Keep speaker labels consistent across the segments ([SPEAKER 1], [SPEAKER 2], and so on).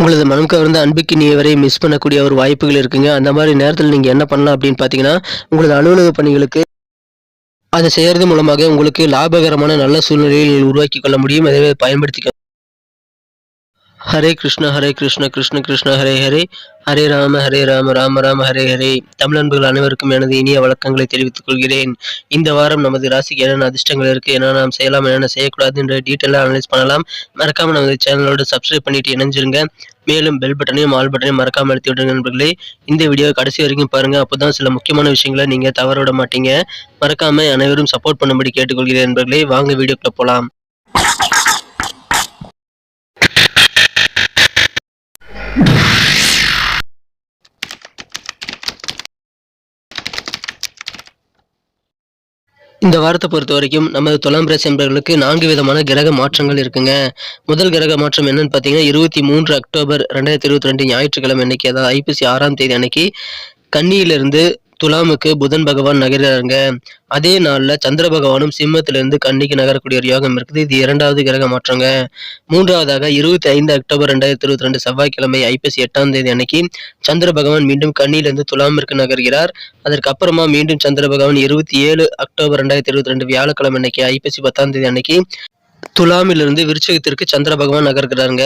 [SPEAKER 1] உங்களது மனம் கவர்ந்த அன்புக்கு நீவரை மிஸ் பண்ணக்கூடிய ஒரு வாய்ப்புகள் இருக்குங்க. அந்த மாதிரி நேரத்தில் நீங்கள் என்ன பண்ணலாம் அப்படின்னு பார்த்தீங்கன்னா உங்களது அலுவலக பணிகளுக்கு அதை செய்யறது மூலமாக உங்களுக்கு லாபகரமான நல்ல சூழ்நிலையை உருவாக்கி கொள்ள முடியும். அதை பயன்படுத்திக்க ஹரே கிருஷ்ண ஹரே கிருஷ்ண கிருஷ்ண கிருஷ்ண ஹரே ஹரே ஹரே ராம ஹரே ராம ராம ராம ஹரே ஹரே தமிழன்புகள் அனைவருக்கும் எனது இனிய வழக்கங்களை தெரிவித்துக் கொள்கிறேன். இந்த வாரம் நமது ராசிக்கு என்னென்ன அதிர்ஷ்டங்கள் இருக்கு என்ன நாம் செய்யலாம் என்னென்ன செய்யக்கூடாது என்ற டீட்டெயிலாக அனலைஸ் பண்ணலாம். மறக்காம நமது சேனலோட சப்ஸ்கிரைப் பண்ணிட்டு இணைஞ்சிருங்க. மேலும் பெல் பட்டனையும் ஆல் பட்டனையும் மறக்காம அழுத்தி விடுங்க நண்பர்களே. இந்த வீடியோ கடைசி வரைக்கும் பாருங்க. அப்போதான் சில முக்கியமான விஷயங்களை நீங்க தவற விட மாட்டீங்க. மறக்காம அனைவரும் சப்போர்ட் பண்ணும்படி கேட்டுக்கொள்கிறேன் நண்பர்களே. வாங்க வீடியோக்குள்ள போலாம். இந்த வாரத்தை பொறுத்த வரைக்கும் நமது துலாம் ராசி என்பவர்களுக்கு நான்கு விதமான கிரக மாற்றங்கள் இருக்குங்க. முதல் கிரக மாற்றம் என்னன்னு பார்த்தீங்கன்னா இருபத்தி மூன்று அக்டோபர் ரெண்டாயிரத்தி இருபத்தி ரெண்டு ஞாயிற்றுக்கிழமை அன்னைக்கு அதாவது ஐப்பசி ஆறாம் தேதி அன்னைக்கு கன்னியிலிருந்து துலாமுக்கு புதன் பகவான் நகர்றாருங்க அதே நாள்ல சந்திர பகவானும் சிம்மத்திலிருந்து கன்னிக்கு நகரக்கூடிய ஒரு யோகம் இருக்குது. இது இரண்டாவது கிரக மாற்றங்க. மூன்றாவதாக இருபத்தி ஐந்து அக்டோபர் ரெண்டாயிரத்தி இருபத்தி ரெண்டு செவ்வாய்க்கிழமை ஐப்பசி எட்டாம் தேதி அன்னைக்கு சந்திர பகவான் மீண்டும் கன்னியிலிருந்து துலாமிற்கு நகர்கிறார். அதற்கு அப்புறமா மீண்டும் சந்திர பகவான் இருபத்தி ஏழு அக்டோபர் ரெண்டாயிரத்தி இருபத்தி ரெண்டு வியாழக்கிழமை அன்னைக்கு ஐப்பசி பத்தாம் தேதி அன்னைக்கு துலாமிலிருந்து விருச்சகத்திற்கு சந்திர பகவான் நகர்கிறாருங்க.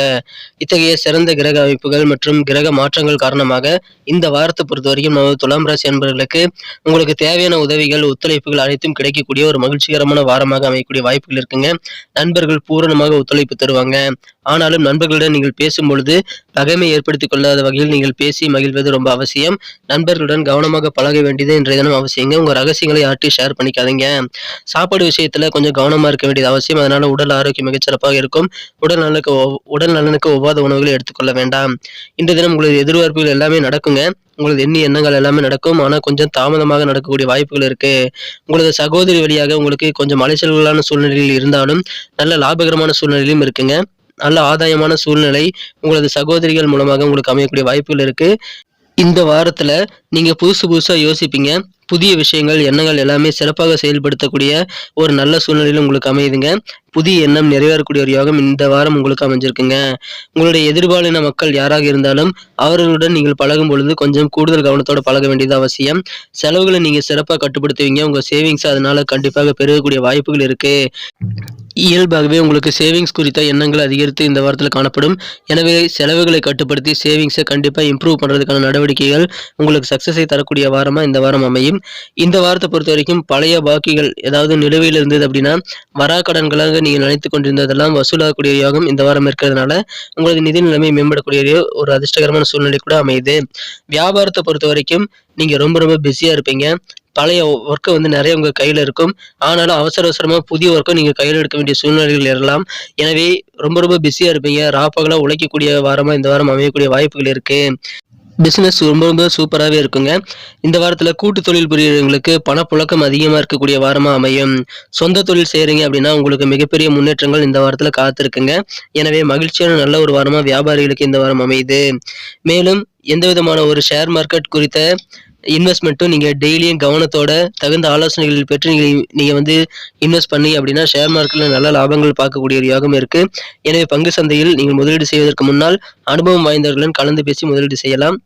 [SPEAKER 1] இத்தகைய சிறந்த கிரக அமைப்புகள் மற்றும் கிரக மாற்றங்கள் காரணமாக இந்த வாரத்தை பொறுத்த வரைக்கும் நமது துலாம் ராசி அன்பர்களுக்கு உங்களுக்கு தேவையான உதவிகள் ஒத்துழைப்புகள் அனைத்தும் கிடைக்கக்கூடிய ஒரு மகிழ்ச்சிகரமான வாரமாக அமையக்கூடிய வாய்ப்புகள் இருக்குங்க. நண்பர்கள் பூரணமாக ஒத்துழைப்பு தருவாங்க. ஆனாலும் நண்பர்களுடன் நீங்கள் பேசும் பொழுது பகைமை ஏற்படுத்திக் கொள்ளாத வகையில் நீங்கள் பேசி மகிழ்வது ரொம்ப அவசியம். நண்பர்களுடன் கவனமாக பழக வேண்டியது இன்றைய தினம் அவசியங்க. உங்க ரகசியங்களை யார்ட்டையும் ஷேர் பண்ணிக்காதீங்க. சாப்பாடு விஷயத்துல கொஞ்சம் கவனமா இருக்க வேண்டியது அவசியம். அதனால உடல் ஆரோக்கியம் மிகச்சிறப்பாக இருக்கும். உடல் நலனுக்கு உடல் நலனுக்கு ஒவ்வாத உணவுகளை எடுத்துக்கொள்ள வேண்டாம். இன்றைய தினம் உங்களது எதிர்பார்ப்புகள் எல்லாமே நடக்குங்க. உங்களது எண்ணி எண்ணங்கள் எல்லாமே நடக்கும். ஆனா கொஞ்சம் தாமதமாக நடக்கக்கூடிய வாய்ப்புகள் இருக்கு. உங்களது சகோதரி வழியாக உங்களுக்கு கொஞ்சம் அலைச்சல்களான சூழ்நிலையில் இருந்தாலும் நல்ல லாபகரமான சூழ்நிலையிலும் இருக்குங்க. நல்ல ஆதாயமான சூழ்நிலை உங்களது சகோதரிகள் மூலமாக உங்களுக்கு அமையக்கூடிய வாய்ப்புகள் இருக்கு. இந்த வாரத்துல நீங்க புதுசு புதுசா யோசிப்பீங்க. புதிய விஷயங்கள் எண்ணங்கள் எல்லாமே சிறப்பாக செயல்படுத்தக்கூடிய ஒரு நல்ல சூழ்நிலையில் உங்களுக்கு அமையுதுங்க. புதிய எண்ணம் நிறைவேறக்கூடிய ஒரு யோகம் இந்த வாரம் உங்களுக்கு அமைஞ்சிருக்குங்க. உங்களுடைய எதிர்பாலின மக்கள் யாராக இருந்தாலும் அவர்களுடன் நீங்கள் பழகும் பொழுது கொஞ்சம் கூடுதல் கவனத்தோடு பழக வேண்டியது அவசியம். செலவுகளை நீங்க சிறப்பாக கட்டுப்படுத்துவீங்க. உங்க சேவிங்ஸ் அதனால கண்டிப்பாக பெருகக்கூடிய வாய்ப்புகள் இருக்கு. இயல்பாகவே உங்களுக்கு சேவிங்ஸ் குறித்த எண்ணங்கள் அதிகரித்து இந்த வாரத்தில் காணப்படும். எனவே செலவுகளை கட்டுப்படுத்தி சேவிங்ஸை கண்டிப்பாக இம்ப்ரூவ் பண்ணுறதுக்கான நடவடிக்கைகள் உங்களுக்கு சக்ஸஸை தரக்கூடிய வாரமாக இந்த வாரம் அமையும். இந்த வாரத்தை பொறுத்த வரைக்கும் பழைய பாக்கிகள் ஏதாவது நிலுவையில் இருந்தது அப்படின்னா வராக்கடன்களாக நீங்கள் நினைத்து கொண்டிருந்ததெல்லாம் வசூலாகக்கூடிய யோகம் இந்த வாரம் இருக்கிறதுனால உங்களது நிதி நிலைமை மேம்படக்கூடிய ஒரு அதிர்ஷ்டகரமான சூழ்நிலை கூட அமையுது. வியாபாரத்தை பொறுத்த வரைக்கும் நீங்கள் ரொம்ப ரொம்ப பிஸியாக இருப்பீங்க. பழைய ஒர்க்கை வந்து நிறைய உங்கள் கையில் இருக்கும். ஆனாலும் அவசர அவசரமாக புதிய ஒர்க்கை நீங்கள் கையில் எடுக்க வேண்டிய சூழ்நிலைகள் ஏறலாம். எனவே ரொம்ப ரொம்ப பிஸியாக இருப்பீங்க. ராப்பகலாக உழைக்கக்கூடிய வாரமாக இந்த வாரம் அமையக்கூடிய வாய்ப்புகள் இருக்குது பிஸ்னஸ் ரொம்ப ரொம்ப சூப்பராகவே இருக்குங்க. இந்த வாரத்தில் கூட்டு தொழில் புரியவங்களுக்கு பணப்புழக்கம் அதிகமாக இருக்கக்கூடிய வாரமாக அமையும். சொந்த தொழில் செய்கிறீங்க அப்படின்னா உங்களுக்கு மிகப்பெரிய முன்னேற்றங்கள் இந்த வாரத்தில் காத்திருக்குங்க. எனவே மகிழ்ச்சியான நல்ல ஒரு வாரமாக வியாபாரிகளுக்கு இந்த வாரம் அமையுது. மேலும் எந்த விதமான ஒரு ஷேர் மார்க்கெட் குறித்த இன்வெஸ்ட்மெண்ட்டும் நீங்கள் டெய்லியும் கவனத்தோட தகுந்த ஆலோசனைகள் பெற்று நீங்கள் நீங்கள் வந்து இன்வெஸ்ட் பண்ணி அப்படின்னா ஷேர் மார்க்கெட்டில் நல்ல லாபங்கள் பார்க்கக்கூடிய ஒரு யோகம் இருக்குது எனவே பங்கு சந்தையில் நீங்கள் முதலீடு செய்வதற்கு முன்னால் அனுபவம் வாய்ந்தவர்களுடன் கலந்து பேசி முதலீடு செய்யலாம்.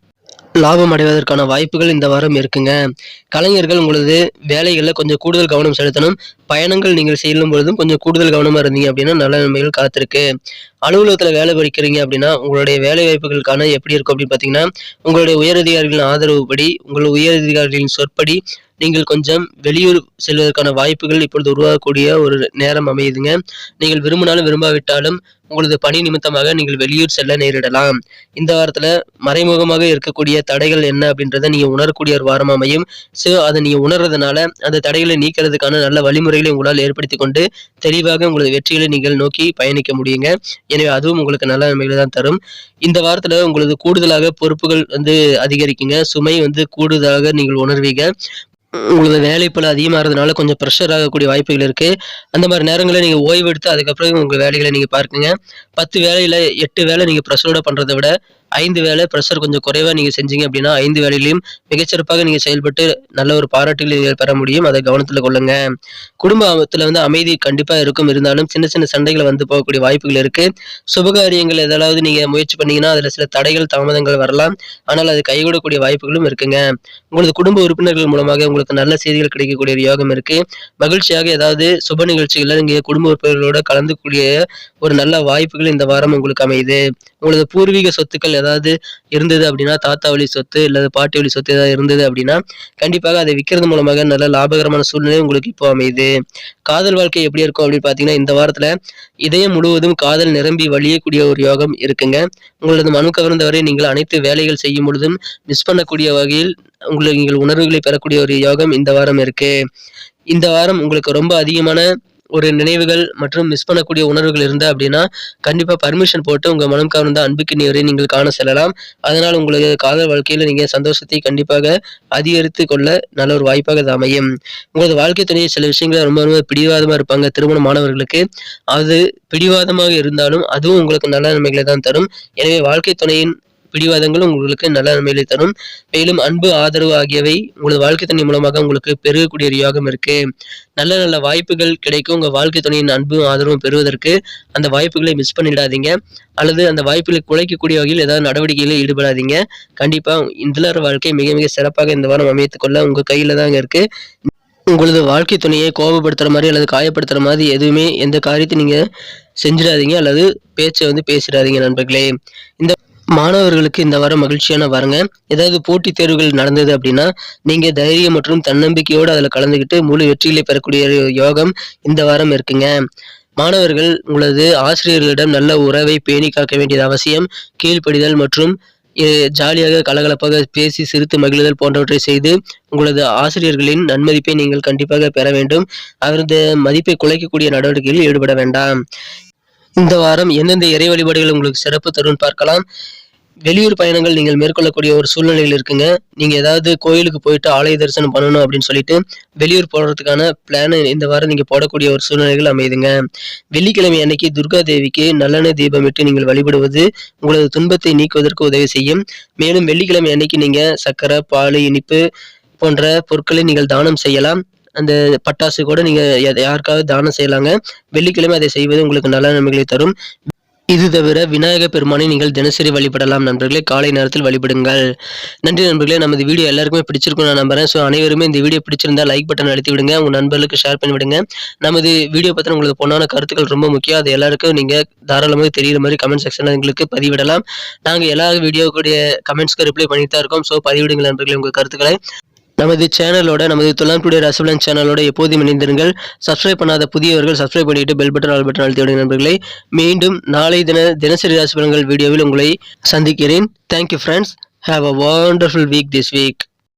[SPEAKER 1] லாபம் அடைவதற்கான வாய்ப்புகள் இந்த வாரம் இருக்குங்க. கலைஞர்கள் உங்களது வேலைகளில் கொஞ்சம் கூடுதல் கவனம் செலுத்தணும். பயணங்கள் நீங்கள் செல்லும் பொழுதும் கொஞ்சம் கூடுதல் கவனமாக இருந்தீங்க அப்படின்னா நல்ல நன்மைகள் காத்திருக்கு. அலுவலகத்தில் வேலை படிக்கிறீங்க அப்படின்னா உங்களுடைய வேலை வாய்ப்புகளுக்கான எப்படி இருக்கும் அப்படின்னு பார்த்தீங்கன்னா உங்களுடைய உயரதிகாரிகளின் ஆதரவுப்படி உங்கள் உயரதிகாரிகளின் சொற்படி நீங்கள் கொஞ்சம் வெளியூர் செல்வதற்கான வாய்ப்புகள் இப்பொழுது உருவாகக்கூடிய ஒரு நேரம் அமையுதுங்க. நீங்கள் விரும்பினாலும் விரும்பாவிட்டாலும் உங்களது பணி நிமித்தமாக நீங்கள் வெளியூர் செல்ல நேரிடலாம். இந்த வாரத்தில் மறைமுகமாக இருக்கக்கூடிய தடைகள் என்ன அப்படின்றத நீங்கள் உணரக்கூடிய ஒரு வாரம் அமையும். ஸோ அதை நீங்கள் உணர்றதுனால அந்த தடைகளை நீக்கிறதுக்கான நல்ல வழிமுறைகளை உங்களால் ஏற்படுத்தி கொண்டு தெளிவாக உங்களது வெற்றிகளை நீங்கள் நோக்கி பயணிக்க முடியுங்க. எனவே அதுவும் உங்களுக்கு நல்ல நன்மைகளை தான் தரும். இந்த வாரத்தில் உங்களது கூடுதலாக பொறுப்புகள் வந்து அதிகரிக்குங்க. சுமை வந்து கூடுதலாக நீங்கள் உணர்வீங்க. உங்களது அதிகமாக அதிகமாகிறதுனால கொஞ்சம் ப்ரெஷர் ஆகக்கூடிய வாய்ப்புகள் இருக்குது அந்த மாதிரி நேரங்களில் நீங்கள் ஓய்வு எடுத்து அதுக்கப்புறம் உங்கள் வேலைகளை நீங்கள் பார்க்குங்க. பத்து வேலையில் எட்டு வேலை நீங்கள் ப்ரெஷரோட பண்ணுறதை விட ஐந்து வேலை ப்ரெஷர் கொஞ்சம் குறைவாக நீங்கள் செஞ்சீங்க அப்படின்னா ஐந்து வேலையிலையும் மிகச்சிறப்பாக நீங்கள் செயல்பட்டு நல்ல ஒரு பாராட்டுகளை நீங்கள் பெற முடியும். அதை கவனத்தில் கொள்ளுங்க. குடும்பத்தில் வந்து அமைதி கண்டிப்பாக இருக்கும். இருந்தாலும் சின்ன சின்ன சண்டைகள் வந்து போகக்கூடிய வாய்ப்புகள் இருக்கு. சுபகாரியங்கள் ஏதாவது நீங்கள் முயற்சி பண்ணீங்கன்னா அதில் சில தடைகள் தாமதங்கள் வரலாம். ஆனால் அது கைகூடக்கூடிய வாய்ப்புகளும் இருக்குங்க. உங்களது குடும்ப உறுப்பினர்கள் மூலமாக உங்களுக்கு நல்ல செய்திகள் கிடைக்கக்கூடிய ஒரு யோகம் இருக்கு. மகிழ்ச்சியாக ஏதாவது சுப நிகழ்ச்சிகளில் நீங்கள் குடும்ப உறுப்பினர்களோட கலந்துக்கூடிய ஒரு நல்ல வாய்ப்புகள் இந்த வாரம் உங்களுக்கு அமையுது. உங்களது பூர்வீக சொத்துக்கள் ஏதாவது இருந்தது அப்படின்னா தாத்தா வழி சொத்து இல்லது பாட்டி வழி சொத்து ஏதாவது இருந்தது அப்படின்னா கண்டிப்பாக அதை விற்கிறது மூலமாக நல்ல லாபகரமான சூழ்நிலை உங்களுக்கு இப்போ அமையுது. காதல் வாழ்க்கை எப்படி இருக்கும் அப்படின்னு பார்த்தீங்கன்னா இந்த வாரத்தில் இதயம் முழுவதும் காதல் நிரம்பி வழியக்கூடிய ஒரு யோகம் இருக்குங்க. உங்களது மனு கவர்ந்தவரை நீங்கள் அனைத்து வேலைகள் செய்யும் பொழுதும் மிஸ் பண்ணக்கூடிய வகையில் உங்களுக்கு நீங்கள் உணர்வுகளை பெறக்கூடிய ஒரு யோகம் இந்த வாரம் இருக்கு. இந்த வாரம் உங்களுக்கு ரொம்ப அதிகமான ஒரு நினைவுகள் மற்றும் மிஸ் பண்ணக்கூடிய உணர்வுகள் இருந்தால் அப்படின்னா கண்டிப்பாக பர்மிஷன் போட்டு உங்கள் மனம் கவர்ந்த அன்புக்கினியரை நீங்கள் காண செல்லலாம். அதனால் உங்களது காதல் வாழ்க்கையில் நீங்கள் சந்தோஷத்தை கண்டிப்பாக அதிகரித்து கொள்ள நல்ல ஒரு வாய்ப்பாக அது அமையும். உங்களது வாழ்க்கை துணையை சில விஷயங்களை ரொம்ப ரொம்ப பிடிவாதமாக இருப்பாங்க திருமண மாணவர்களுக்கு. அது பிடிவாதமாக இருந்தாலும் அதுவும் உங்களுக்கு நல்ல நன்மைகளை தான் தரும். எனவே வாழ்க்கை துணையின் பிடிவாதங்கள் உங்களுக்கு நல்ல நன்மைகளை தரும். மேலும் அன்பு ஆதரவு ஆகியவை உங்களது வாழ்க்கை துணை மூலமாக உங்களுக்கு பெருகக்கூடிய ஒரு யோகம் இருக்கு. நல்ல நல்ல வாய்ப்புகள் கிடைக்கும். உங்க வாழ்க்கை துணையின் அன்பும் ஆதரவும் பெறுவதற்கு அந்த வாய்ப்புகளை மிஸ் பண்ணிடாதீங்க. அல்லது அந்த வாய்ப்புகளை குலைக்கக்கூடிய வகையில் ஏதாவது நடவடிக்கைகளில் ஈடுபடாதீங்க. கண்டிப்பா இந்த வாழ்க்கை மிக மிக சிறப்பாக இந்த வாரம் அமைத்துக் கொள்ள உங்க கையில தாங்க இருக்கு. உங்களது வாழ்க்கை துணையை கோபப்படுத்துகிற மாதிரி அல்லது காயப்படுத்துகிற மாதிரி எதுவுமே எந்த காரியத்தை நீங்கள் செஞ்சிடாதீங்க. அல்லது பேச்சை வந்து பேசிடாதீங்க நண்பர்களே. இந்த மாணவர்களுக்கு இந்த வாரம் மகிழ்ச்சியான வாரங்க. ஏதாவது போட்டித் தேர்வுகள் நடந்தது அப்படின்னா நீங்க தைரியம் மற்றும் தன்னம்பிக்கையோடு அதில் கலந்துக்கிட்டு முழு வெற்றிகளை பெறக்கூடிய ஒரு யோகம் இந்த வாரம் இருக்குங்க. மாணவர்கள் உங்களது ஆசிரியர்களிடம் நல்ல உறவை பேணி காக்க வேண்டியது அவசியம். கீழ்ப்படிதல் மற்றும் ஜாலியாக கலகலப்பாக பேசி சிரித்து மகிழ்தல் போன்றவற்றை செய்து உங்களது ஆசிரியர்களின் நன்மதிப்பை நீங்கள் கண்டிப்பாக பெற வேண்டும். அவரது மதிப்பை குலைக்கக்கூடிய நடவடிக்கையில் ஈடுபட வேண்டாம். இந்த வாரம் எந்தெந்த இறை வழிபாடுகள் உங்களுக்கு சிறப்பு தரும்னு பார்க்கலாம். வெளியூர் பயணங்கள் நீங்கள் மேற்கொள்ளக்கூடிய ஒரு சூழ்நிலையில் இருக்குங்க. நீங்கள் ஏதாவது கோயிலுக்கு போயிட்டு ஆலய தரிசனம் பண்ணணும் அப்படின்னு சொல்லிட்டு வெளியூர் போடுறதுக்கான பிளான் இந்த வாரம் நீங்கள் போடக்கூடிய ஒரு சூழ்நிலைகள் அமையுதுங்க வெள்ளிக்கிழமை அன்னைக்கு துர்கா தேவிக்கு நல்லெண்ணெய் தீபமிட்டு நீங்கள் வழிபடுவது உங்களது துன்பத்தை நீக்குவதற்கு உதவி செய்யும். மேலும் வெள்ளிக்கிழமை அன்னைக்கு நீங்கள் சர்க்கரை பால் இனிப்பு போன்ற பொருட்களை நீங்கள் தானம் செய்யலாம். அந்த பட்டாசு கூட நீங்கள் யா- யாருக்காவது தானம் செய்யலாங்க. வெள்ளிக்கிழமை அதை செய்வது உங்களுக்கு நல்ல நன்மைகளை தரும். இது தவிர விநாயக பெருமானை நீங்கள் தினசரி வழிபடலாம். நண்பர்களே காலை நேரத்தில் வழிபடுங்கள். நன்றி நண்பர்களே நமது வீடியோ எல்லாருக்குமே பிடிச்சிருக்கும் நான் நம்புறேன். ஸோ அனைவருமே இந்த வீடியோ பிடிச்சிருந்தா லைக் பட்டன் அழுத்தி விடுங்க. உங்கள் நண்பர்களுக்கு ஷேர் பண்ணி விடுங்க. நமது வீடியோ பத்தின உங்களுக்கு பொண்ணான கருத்துக்கள் ரொம்ப முக்கியம். அது எல்லாருக்கும் நீங்கள் தாராளமாக தெரிகிற மாதிரி கமெண்ட் செக்ஷனில் எங்களுக்கு பதிவிடலாம். நாங்கள் எல்லா வீடியோக்குடைய கமெண்ட்ஸ்க்கு ரிப்ளை பண்ணிட்டு தான் இருக்கோம். ஸோ பதிவிடுங்கள் நண்பர்களே உங்கள் கருத்துக்களை. நமது சேனலோட நமது தொலாம்புடைய ரசபலன் சேனலோட எப்போதும் இணைந்திருங்கள். சப்ஸ்கிரைப் பண்ணாத புதியவர்கள் சப்ஸ்கிரைப் பண்ணிட்டு பெல் பட்டன் ஆல் பட்டன் அழுத்தி நண்பர்களை. மீண்டும் நாளை தின தினசரி ரசபலன்கள் வீடியோவில் உங்களை சந்திக்கிறேன். Thank you friends have a wonderful week this week